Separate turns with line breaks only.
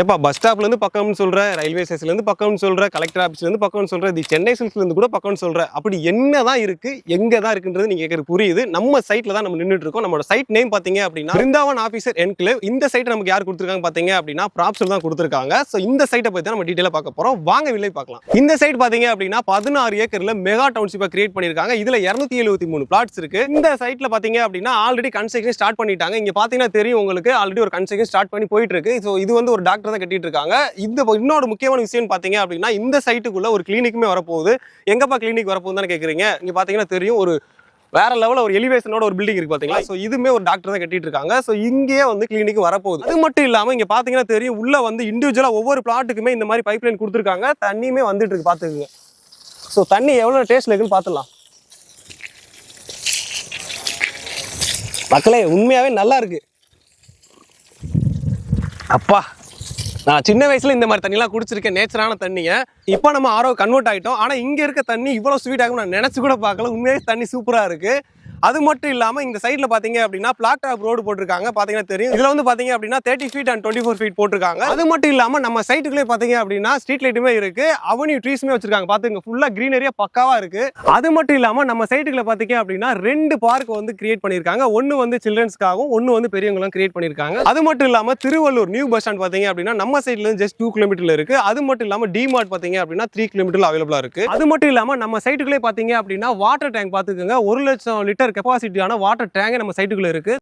ஏப்பா பஸ் ஸ்டாப்லேருந்து பக்கம்னு சொல்கிற ரயில்வே ஸ்டேஷன்லேருந்து பக்கம்னு சொல்கிற கலெக்டர் ஆஃபீஸ்லேருந்து பக்கம்னு சொல்கிற இது சென்னை சில்க்ஸ்லேருந்து கூட பக்கம்னு சொல்கிற அப்படி என்ன தான் இருக்குது எங்கே தான் இருக்குன்றது நீங்கள் கேட்குறது புரியுது. நம்ம சைட்டில் தான் நம்ம நின்றுட்டு இருக்கோம். நம்மளோட சைட் நேம் பார்த்தீங்க அப்படின்னா பிருந்தாவன் ஆஃபீஸர் என்க்ளேவ் இந்த சைட்டை நமக்கு யார் கொடுத்துருக்காங்க பார்த்தீங்க அப்படின்னா ப்ராப்ஸில் தான் கொடுத்துருக்காங்க. ஸோ இந்த சைட்டை பற்றி தான் நம்ம டீட்டெயிலாக பார்க்க போகிறோம் வாங்க விலை பார்க்கலாம். இந்த சைட் பார்த்தீங்க அப்படின்னா பதினாறு ஏக்கரில் மெகா டவுன்ஷிப்பை கிரியேட் பண்ணியிருக்காங்க. இதில் இரநூத்தி எழுபத்தி மூணு பிளாட்ஸ் இருக்குது இந்த சைட்டில் பார்த்தீங்க அப்படின்னா ஆல்ரெடி கன்ஸ்ட்ரக்ஷன் ஸ்டார்ட் பண்ணிட்டாங்க. இங்கே பார்த்தீங்கன்னா தெரியும் உங்களுக்கு ஆல்ரெடி ஒரு கன்ஸ்ட்ரக்ஷன் ஸ்டார்ட் பண்ணி போயிட்டு இருக்கு. ஸோ இது வந்து ஒரு டாக்டர் தான் கட்டிட்டு இருக்காங்க. இந்த இன்னொரு முக்கியமான விஷயம் பார்த்தீங்க அப்படின்னா இந்த சைட்டுக்குள்ள ஒரு கிளினிக்குமே வரப்போகுது. எங்கப்பா கிளினிக் வரப்போகுதுன்னு கேட்குறீங்க நீங்கள் பார்த்தீங்கன்னா தெரியும் ஒரு வேற லெவலில் ஒரு எலிவேஷனோட ஒரு பில்டிங் இருக்கு பாத்தீங்களா? ஸோ இதுமே ஒரு டாக்டர் தான் கட்டிட்டு இருக்காங்க. ஸோ இங்கேயே வந்து கிளினிக் வரப்போகுது. அது மட்டும் இல்லாம இங்க பாத்தீங்கன்னா தெரியும் உள்ள வந்து இண்டிவிஜுவலா ஒவ்வொரு பிளாட்டுக்குமே இந்த மாதிரி பைப் லைன் கொடுத்துருக்காங்க. தண்ணியுமே வந்துட்டு இருக்கு பார்த்துக்குங்க ஸோ தண்ணி எவ்வளோ டேஸ்ட்ல இருக்குன்னு பார்த்துடலாம் மக்களே உண்மையாவே நல்லா இருக்கு. அப்பா. நான் சின்ன வயசுல இந்த மாதிரி தண்ணிலாம் குடிச்சிருக்கேன் நேச்சரான தண்ணியை. இப்போ நம்ம ஆரோ கன்வெர்ட் ஆகிட்டோம் ஆனால் இங்கே இருக்க தண்ணி இவ்வளோ ஸ்வீட் ஆகும் நான் நினச்சி கூட பார்க்கல. உண்மையாக தண்ணி சூப்பராக இருக்குது அது மட்டும் இல்லாமல் இந்த சைடில் பார்த்தீங்க அப்படின்னா பிளாக் டாப் ரோடு போட்டிருக்காங்க. பார்த்தீங்கன்னா தெரியும். இதில் வந்து பார்த்தீங்க அப்படின்னா thirty feet and twenty four feet போட்டிருக்காங்க. அது மட்டும் இல்லாமல் நம்ம சைட்டுக்குள்ளே பார்த்தீங்க அப்படின்னா ஸ்ட்ரீட் லைட்டுமே இருக்கு. அவனியூ ட்ரீஸுமே வச்சிருக்காங்க. பார்த்துங்க ஃபுல்லாக க்ரீனரியாக பக்காவாக இருக்கு. அது மட்டும் இல்லாமல் நம்ம சைட்டுக்குள்ள பார்த்தீங்க அப்படின்னா ரெண்டு பார்க் வந்து கிரியேட் பண்ணியிருக்காங்க. ஒன்று வந்து சில்ட்ரன்ஸ்க்காகவும் ஒன்று வந்து பெரியவங்களும் கிரியேட் பண்ணியிருக்காங்க. அது மட்டும் இல்லாமல் திருவள்ளூர் நியூ பஸ் ஸ்டாண்ட் பார்த்தீங்க அப்படின்னா நம்ம சைட்லேருந்து ஜஸ்ட் டூ கிலோமீட்டர்ல இருக்கு. அது மட்டும் இல்லாமல் டிமார்ட் பார்த்தீங்க அப்படின்னா த்ரீ கிலோமீட்டர் அவைலபிளா இருக்கு. அது மட்டும் இல்லாமல் நம்ம சைட்டுக்குள்ளே பார்த்தீங்க அப்படின்னா வாட்டர் டேங்க் பார்த்துக்கோங்க ஒரு லட்சம் லிட்டர் கெப்பாசிட்டியான வாட்டர் டேங்க் நம்ம சைட்டுக்குள்ளே இருக்கு.